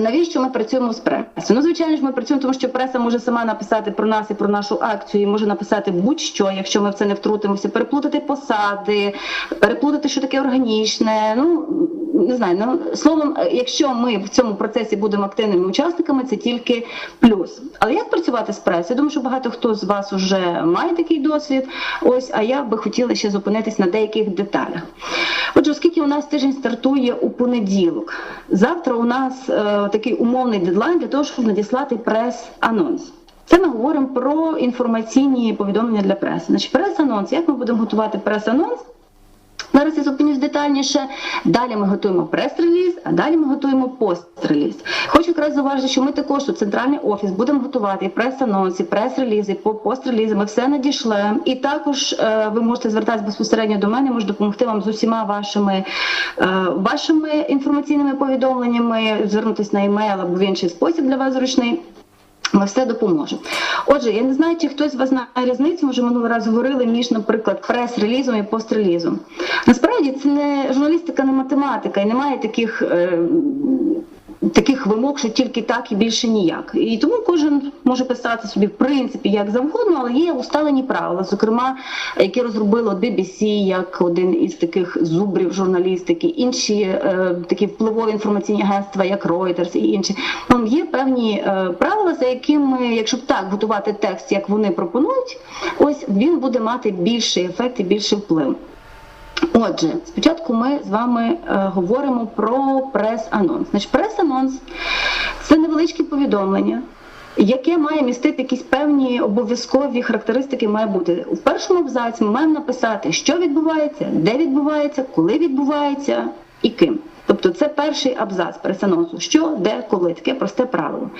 Навіщо ми працюємо з пресою? Ну, звичайно ж, ми працюємо, тому що преса може сама написати про нас і про нашу акцію, і може написати будь-що, якщо ми в це не втрутимося, переплутати посади, переплутати, що таке органічне. Ну не знаю, ну словом, якщо ми в цьому процесі будемо активними учасниками, це тільки плюс. Але як працювати з пресою? Я думаю, що багато хто з вас вже має такий досвід. Ось, а я би хотіла ще зупинитись на деяких деталях. Отже, оскільки у нас тиждень стартує у понеділок, завтра у нас е, такий умовний дедлайн для того, щоб надіслати прес-анонс. Це ми говоримо про інформаційні повідомлення для преси. Значить, прес-анонс, як ми будемо готувати прес-анонс? Зараз я зупинюсь детальніше. Далі ми готуємо прес-реліз, а далі ми готуємо пост-реліз. Хочу якраз зауважити, що ми також у центральний офіс будемо готувати прес-анонси, прес-релізи, пост-релізи. Ми все надійшлемо. І також е, ви можете звертатися безпосередньо до мене, можу допомогти вам з усіма вашими, е, вашими інформаційними повідомленнями, звернутися на емейл або в інший спосіб для вас зручний. Ми все допоможемо. Отже, я не знаю, чи хтось з вас знає різницю, може минулого раз говорили між, наприклад, прес-релізом і пост-релізом. Насправді це не журналістика, не математика, і немає таких. Е, Таких вимог, що тільки так і більше ніяк. І тому кожен може писати собі в принципі як завгодно, але є усталені правила, зокрема, які розробило BBC як один із таких зубрів журналістики, інші е, такі впливові інформаційні агентства, як Reuters і інші. Там є певні е, правила, за якими, якщо так готувати текст, як вони пропонують, ось він буде мати більший ефект і більший вплив. Отже, спочатку ми з вами е, говоримо про прес-анонс. Значить, прес-анонс це невеличке повідомлення, яке має містити якісь певні обов'язкові характеристики. Має бути у першому абзаці. Ми маємо написати, що відбувається, де відбувається, коли відбувається і ким. Тобто це перший абзац прес-анонсу. Що, де, коли таке просте правило.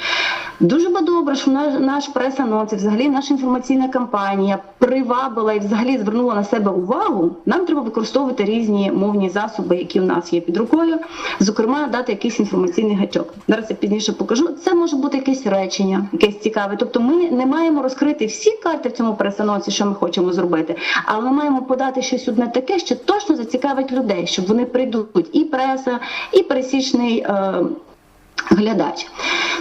Дуже би добре, що наш, прес-анонс, і взагалі наша інформаційна кампанія привабила і взагалі звернула на себе увагу. Нам треба використовувати різні мовні засоби, які в нас є під рукою. Зокрема, дати якийсь інформаційний гачок. Зараз я пізніше покажу. Це може бути якесь речення, якесь цікаве. Тобто, ми не маємо розкрити всі карти в цьому прес-анонсі, що ми хочемо зробити, але ми маємо подати щось одне таке, що точно зацікавить людей, щоб вони прийдуть і преса і пересічний е, глядач.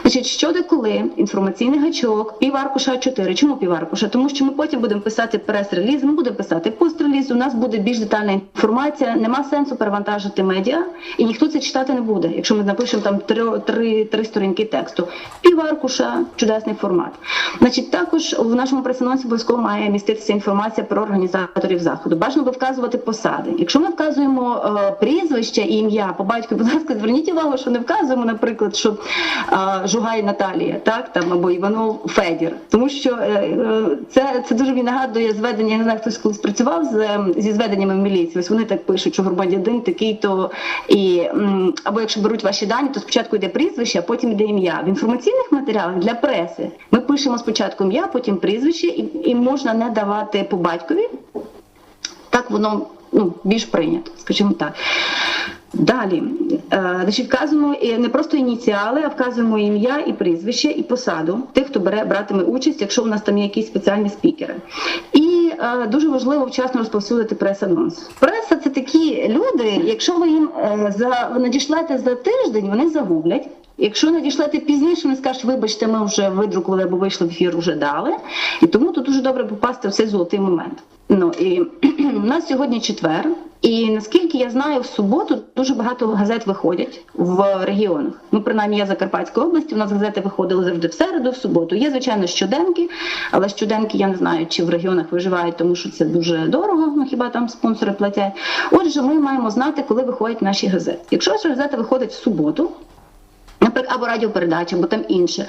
Значить, що де коли інформаційний гачок, піваркуша А4. Чому піваркуша? Тому що ми потім будемо писати прес-реліз, ми будемо писати пост-реліз, у нас буде більш детальна інформація, нема сенсу перевантажити медіа, і ніхто це читати не буде, якщо ми напишемо там три, три, три сторінки тексту. Піваркуша, чудесний формат. Значить, також в нашому прес-анонсі обов'язково має міститися інформація про організаторів заходу. Бажано би вказувати посади. Якщо ми вказуємо е, прізвище і ім'я по батьку, будь ласка, зверніть увагу, що не вказуємо, наприклад, що е, Жугай Наталія, так там або Іванов Федір, тому що е, е, це це дуже мені нагадує зведення. Я не знаю, хтось колись працював з ем, зі зведеннями в міліції. Ось вони так пишуть, що громадянин такий, то і або якщо беруть ваші дані, то спочатку йде прізвище, а потім йде ім'я. В інформаційних матеріалах для преси ми пишемо спочатку ім'я, потім прізвище, і, і можна не давати по батькові. Так воно ну більш прийнято, скажімо так. Далі, е, значить, вказуємо не просто ініціали, а вказуємо ім'я і прізвище, і посаду тих, хто бере братиме участь, якщо у нас там є якісь спеціальні спікери. І е, дуже важливо вчасно розповсюдити прес-анонс. Преса це такі люди, якщо ви їм е, за надішлете за тиждень, вони загублять. Якщо надішлете пізніше, вони скажуть, вибачте, ми вже видрукували або вийшли в ефір, вже дали. І тому тут дуже добре попасти в цей золотий момент. Ну і у нас сьогодні четвер. І наскільки я знаю, в суботу дуже багато газет виходять в регіонах. Ну, принаймні, я Закарпатської області, у нас газети виходили завжди в середу, в суботу. Є, звичайно, щоденки, але щоденки я не знаю, чи в регіонах виживають, тому що це дуже дорого, ну хіба там спонсори платять. Отже, ми маємо знати, коли виходять наші газети. Якщо газета виходить в суботу, наприклад, або радіопередача, або там інше.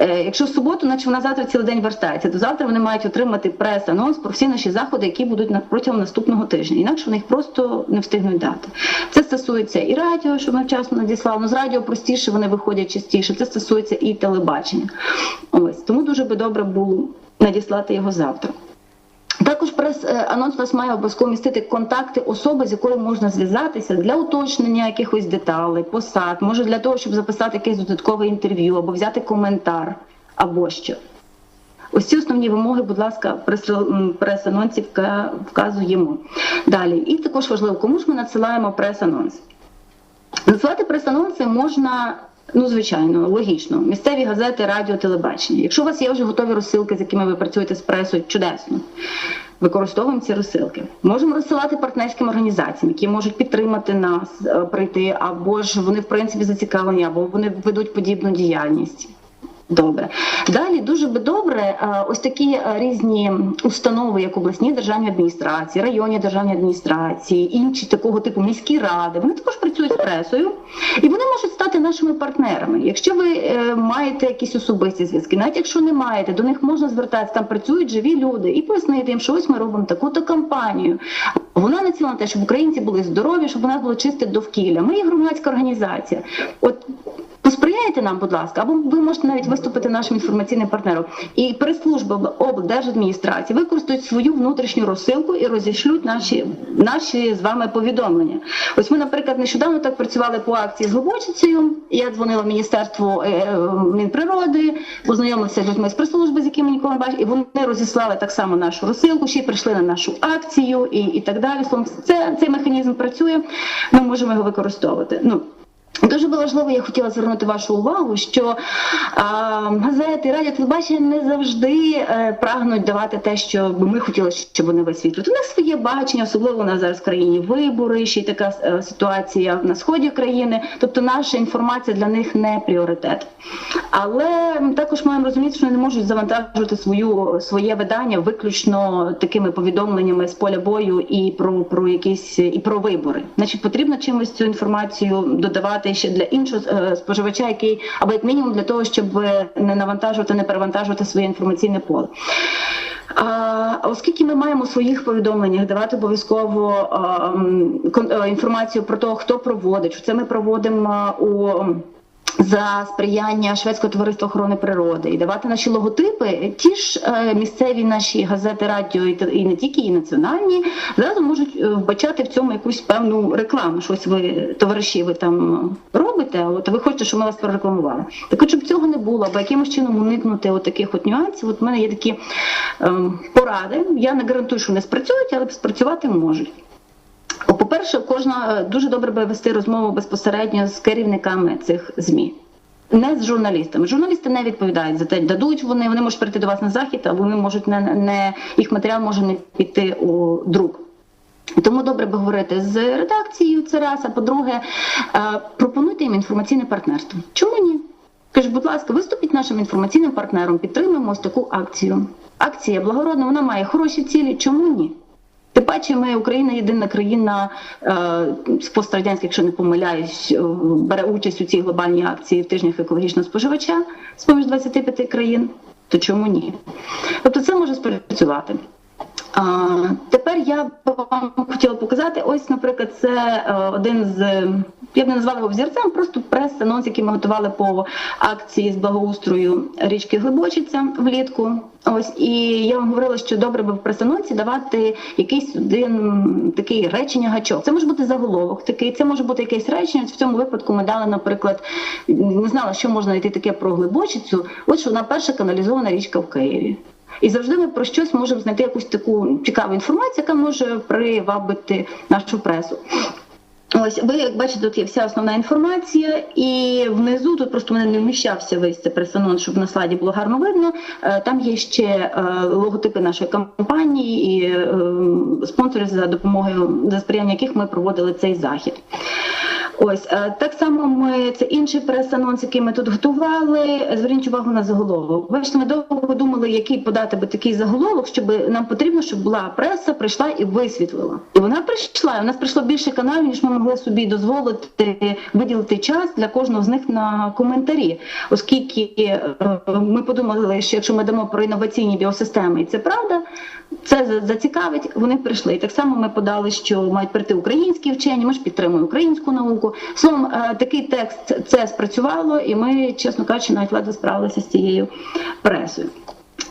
Якщо в суботу, наче вона завтра цілий день вертається, то завтра вони мають отримати прес-анонс про всі наші заходи, які будуть протягом наступного тижня. Інакше вони їх просто не встигнуть дати. Це стосується і радіо, що ми вчасно надіслали. Ну, з радіо простіше вони виходять частіше. Це стосується і телебачення. Ось тому дуже би добре було надіслати його завтра. Також прес-анонс нас має обов'язково містити контакти особи, з якою можна зв'язатися для уточнення якихось деталей, посад, може для того, щоб записати якесь додаткове інтерв'ю або взяти коментар або що. Ось ці основні вимоги, будь ласка, прес-анонсі вка- вказуємо. Далі. І також важливо, кому ж ми надсилаємо прес-анонс. Надсилати прес-анонси можна. Ну, звичайно, логічно. Місцеві газети, радіо, телебачення. Якщо у вас є вже готові розсилки, з якими ви працюєте з пресою, чудесно. Використовуємо ці розсилки. Можемо розсилати партнерським організаціям, які можуть підтримати нас, е, прийти, або ж вони в принципі зацікавлені, або вони ведуть подібну діяльність. Добре. Далі дуже би добре е, ось такі е, різні установи, як обласні державні адміністрації, районні державні адміністрації, інші такого типу міські ради. Вони також працюють з пресою, і вони можуть стати нашими партнерами. Якщо ви е, маєте якісь особисті зв'язки, навіть якщо не маєте, до них можна звертатися. Там працюють живі люди і пояснити їм, що ось ми робимо таку-то кампанію. Вона націлена на те, щоб українці були здорові, щоб у нас було чисте довкілля. Ми є громадська організація. От Посприяйте нам, будь ласка, або ви можете навіть виступити нашим інформаційним партнером. І прес-служба облдержадміністрації використають свою внутрішню розсилку і розішлють наші, наші з вами повідомлення. Ось ми, наприклад, нещодавно так працювали по акції з Глибочицею. Я дзвонила в Міністерство е, е, Мінприроди, познайомилася з людьми з прес-служби, з якими ніколи не бачив, і вони розіслали так само нашу розсилку, ще й прийшли на нашу акцію і, і так далі. Словом, це цей механізм працює. Ми можемо його використовувати. Ну Дуже би важливо, я хотіла звернути вашу увагу, що а, газети, радіо, телебачення не завжди е, прагнуть давати те, що би ми хотіли, щоб вони висвітлюють. У них своє бачення, особливо у нас зараз в країні вибори, ще й така е, ситуація на сході країни. Тобто наша інформація для них не пріоритет. Але ми також маємо розуміти, що вони не можуть завантажувати свою своє видання виключно такими повідомленнями з поля бою і про, про якісь і про вибори. Значить, потрібно чимось цю інформацію додавати ще для іншого е, споживача, який або як мінімум для того, щоб не навантажувати, не перевантажувати своє інформаційне поле. А, оскільки ми маємо у своїх повідомленнях давати обов'язково а, м, кон- е, інформацію про те, хто проводить, що це ми проводимо у за сприяння шведського товариства охорони природи і давати наші логотипи, ті ж е, місцеві наші газети, радіо і, не тільки і національні зразу можуть е, вбачати в цьому якусь певну рекламу. Щось ви товариші, ви там робите, от ви хочете, щоб ми вас прорекламували. Так от, щоб цього не було, або якимось чином уникнути от таких от нюансів. От в мене є такі ем, поради. Я не гарантую, що вони спрацюють, але спрацювати можуть. По-перше, кожна е, дуже добре би вести розмову безпосередньо з керівниками цих ЗМІ. Не з журналістами. Журналісти не відповідають за те, дадуть вони, вони можуть прийти до вас на захід, а вони можуть не, не їх матеріал може не піти у друк. Тому добре би говорити з редакцією, це раз. А по-друге, е, пропонуйте їм інформаційне партнерство. Чому ні? Кажуть, будь ласка, виступіть нашим інформаційним партнером, підтримуємо ось таку акцію. Акція благородна, вона має хороші цілі. Чому ні? Тим паче, ми Україна єдина країна е, з пострадянських, якщо не помиляюсь, е, бере участь у цій глобальній акції в тижнях екологічного споживача з поміж 25 країн. То чому ні? Тобто це може спрацювати. А, тепер я б вам хотіла показати. Ось, наприклад, це е, один з я б не назвала його взірцем, просто прес-анонс, який ми готували по акції з благоустрою річки Глибочиця влітку. Ось і я вам говорила, що добре би в прес-анонсі давати якийсь один такий речення гачок. Це може бути заголовок такий, це може бути якесь речення. В цьому випадку ми дали, наприклад, не знала, що можна знайти таке про Глибочицю. Що вона перша каналізована річка в Києві. І завжди ми про щось можемо знайти якусь таку цікаву інформацію, яка може привабити нашу пресу. Ось ви як бачите, тут є вся основна інформація, і внизу тут просто мене не вміщався весь цей прес-анонс, щоб на слайді було гарно видно. Е, Там є ще е, логотипи нашої компанії і е, спонсори за допомогою за сприяння яких ми проводили цей захід. Ось е, так само ми це інший прес-анонс, який ми тут готували. Зверніть увагу на заголовок. Бачите, ми довго думали, який подати би такий заголовок, щоб нам потрібно, щоб була преса, прийшла і висвітлила. І вона прийшла. У нас прийшло більше каналів, ніж ми могли собі дозволити виділити час для кожного з них на коментарі, оскільки е, ми подумали, що якщо ми дамо про інноваційні біосистеми, і це правда. Це зацікавить, вони прийшли. І так само ми подали, що мають прийти українські вчені, ми ж підтримуємо українську науку. Словом, е, такий текст це спрацювало, і ми, чесно кажучи, навіть ледве справилися з цією пресою.